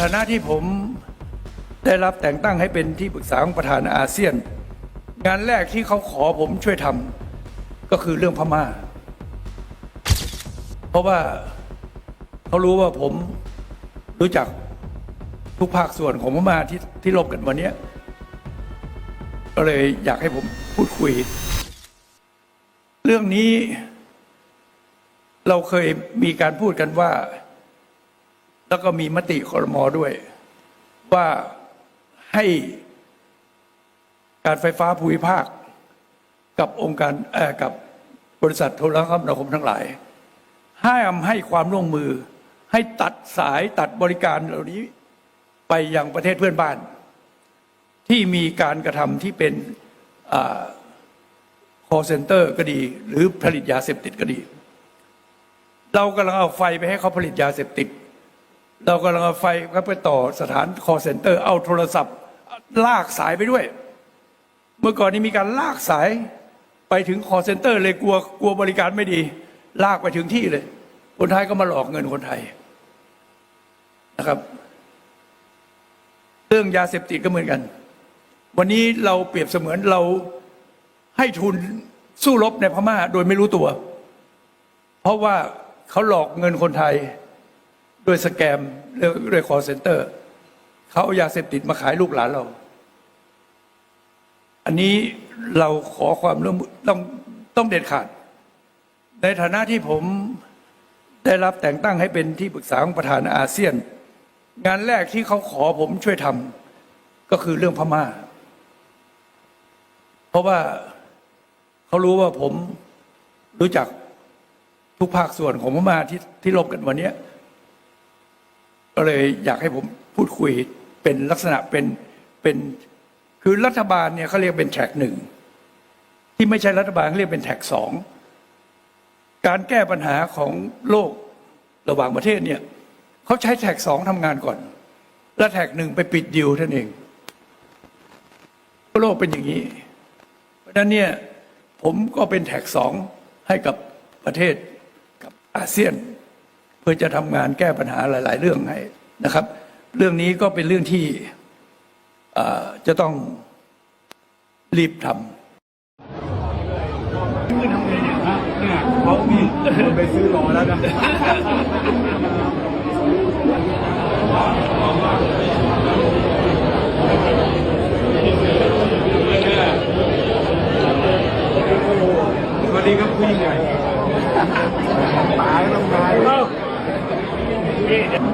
ฐานะที่ผมได้รับแต่งตั้งให้เป็นที่ปรึกษาของประธานอาเซียน งานแรกที่เขาขอผมช่วยทำก็คือเรื่องพม่า เพราะว่าเขารู้ว่าผมรู้จักทุกภาคส่วนของพม่าที่ที่ลบกันวันนี้ก็เลยอยากให้ผมพูดคุย เรื่องนี้เราเคยมีการพูดกันว่า แล้วก็มีมติคอรมอด้วย ว่าให้การไฟฟ้าภูมิภาค กับองค์การกับบริษัทโทรคมนาคมทั้งหลาย ห้ามให้ความร่วมมือ ให้ตัดสายตัดบริการเหล่านี้ไปยังประเทศเพื่อนบ้าน ที่มีการกระทำที่เป็นคอเซ็นเตอร์ก็ดี หรือผลิตยาเสพติดก็ดี เรากำลังเอาไฟไปให้เขาผลิตยาเสพติด เรากำลังเอาไฟเขาไปต่อสถานคอเซ็นเตอร์ เอาโทรศัพท์ ลากสายไปด้วย เมื่อก่อนนี้มีการลากสายไปถึงคอเซ็นเตอร์ เลยกลัวกลัวบริการไม่ดี ลากไปถึงที่เลย คนไทยก็มาหลอกเงินคนไทยนะครับ เรื่องยาเสพติดก็เหมือนกัน วันนี้เราเปรียบเสมือนเราให้ทุนสู้รบในพม่าโดยไม่รู้ตัว เพราะว่าเขาหลอกเงินคนไทย ด้วยสแกมด้วยคอเซ็นเตอร์ เขาเอายาเสพติดมาขายลูกหลานเรา อันนี้เราขอความร่วมต้องต้องเด็ดขาด ในฐานะที่ผมได้รับแต่งตั้งให้เป็นที่ปรึกษาของประธานอาเซียน งานแรกที่เขาขอผมช่วยทำก็คือเรื่องพม่า เพราะว่าเขารู้ว่าผมรู้จักทุกภาคส่วนของพม่าที่ที่ลบกันวันนี้ ก็เลยอยากให้ผมพูดคุยเป็นลักษณะเป็นเป็นคือรัฐบาลเนี่ยเขาเรียกเป็นแท็กหนึ่งที่ไม่ใช่รัฐบาลเขาเรียกเป็นแท็กสองการแก้ปัญหาของโลกระหว่างประเทศเนี่ยเขาใช้แท็กสองทำงานก่อน แล้วแท็กหนึ่งไปปิดดิวท่านเองโลกเป็นอย่างนี้ เพราะฉะนั้นเนี่ยผมก็เป็นแท็กสองให้กับประเทศกับอาเซียน เพื่อจะทำงานแก้ปัญหาหลาย ๆ เรื่องให้นะครับ เรื่องนี้ก็เป็นเรื่องที่จะต้องรีบทำเขามีไปซื้อรอแล้วนะสวัสดีครับผู้ใหญ่ตายลงตาย did.